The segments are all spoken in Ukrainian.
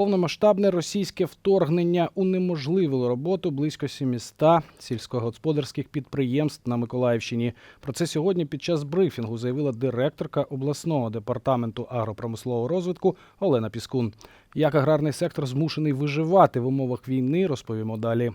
Повномасштабне російське вторгнення унеможливило роботу близько 700 сільськогосподарських підприємств на Миколаївщині. Про це сьогодні під час брифінгу заявила директорка обласного департаменту агропромислового розвитку Олена Піскун. Як аграрний сектор змушений виживати в умовах війни, розповімо далі.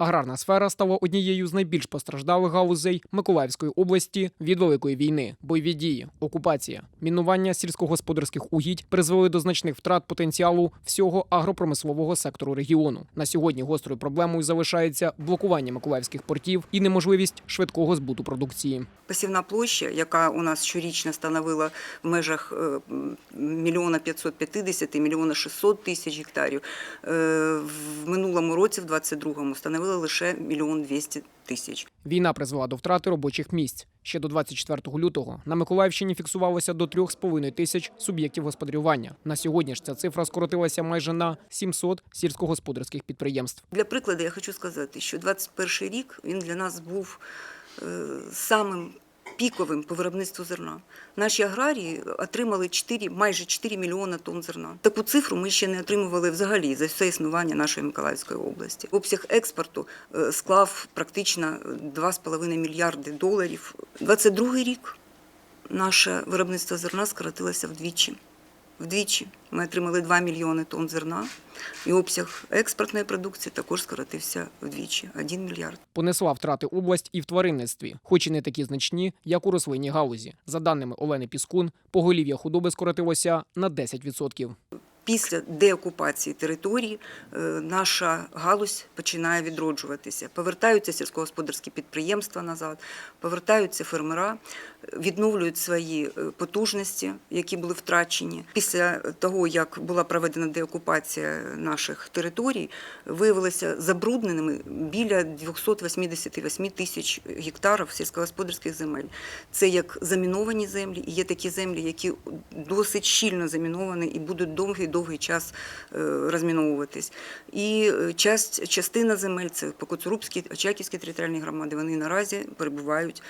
Аграрна сфера стала однією з найбільш постраждалих галузей Миколаївської області від великої війни. Бойові дії, окупація, мінування сільськогосподарських угідь призвели до значних втрат потенціалу всього агропромислового сектору регіону. На сьогодні гострою проблемою залишається блокування миколаївських портів і неможливість швидкого збуту продукції. Посівна площа, яка у нас щорічно становила в межах е, мільйона 550, мільйона 600 тисяч гектарів, е, в минулому році, в 22-му, становила лише мільйон 200 тисяч. Війна призвела до втрати робочих місць. Ще до 24 лютого на Миколаївщині фіксувалося до 3,5 тисяч суб'єктів господарювання. На сьогодні ж ця цифра скоротилася майже на 700 сільськогосподарських підприємств. Для прикладу я хочу сказати, що 21 рік він для нас був е, самим піковим по виробництву зерна. Наші аграрії отримали 4, майже 4 мільйона тонн зерна. Таку цифру ми ще не отримували взагалі за все існування нашої Миколаївської області. Обсяг експорту е, склав практично 2,5 мільярди доларів. 22 рік наше виробництво зерна скоротилося вдвічі. Вдвічі ми отримали 2 мільйони тонн зерна, і обсяг експортної продукції також скоротився вдвічі 1 мільярд. Понесла втрати область і в тваринництві, хоч і не такі значні, як у рослинній галузі. За даними Олени Піскун, поголів'я худоби скоротилося на 10%. Після деокупації території е, наша галузь починає відроджуватися. Повертаються сільськогосподарські підприємства назад, повертаються фермера, відновлюють свої е, потужності, які були втрачені. Після того, як була проведена деокупація наших територій, виявилися забрудненими біля 288 тисяч гектарів сільськогосподарських земель. Це як заміновані землі, і є такі землі, які досить щільно заміновані і будуть довгий довгий час е, розміновуватись. І е, часть, частина земель, це Покоцурубські, Очаківські територіальні громади, вони наразі перебувають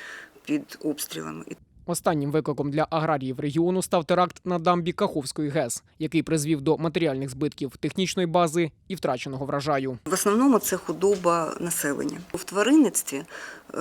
під обстрілами. Останнім викликом для аграріїв регіону став теракт на дамбі Каховської ГЕС, який призвів до матеріальних збитків технічної бази і втраченого врожаю. В основному це худоба населення. В тваринництві е,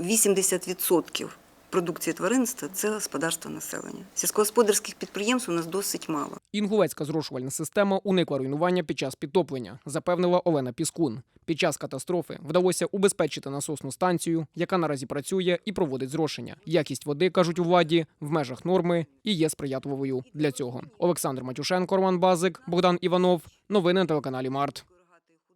80% продукції тваринництва – це господарство населення. Сільськогосподарських підприємств у нас досить мало. Інгулецька зрошувальна система уникла руйнування під час підтоплення, запевнила Олена Піскун. Під час катастрофи вдалося убезпечити насосну станцію, яка наразі працює і проводить зрошення. Якість води кажуть у владі в межах норми і є сприятливою для цього. Олександр Матюшенко, Роман Базик, Богдан Іванов. Новини на телеканалі Март.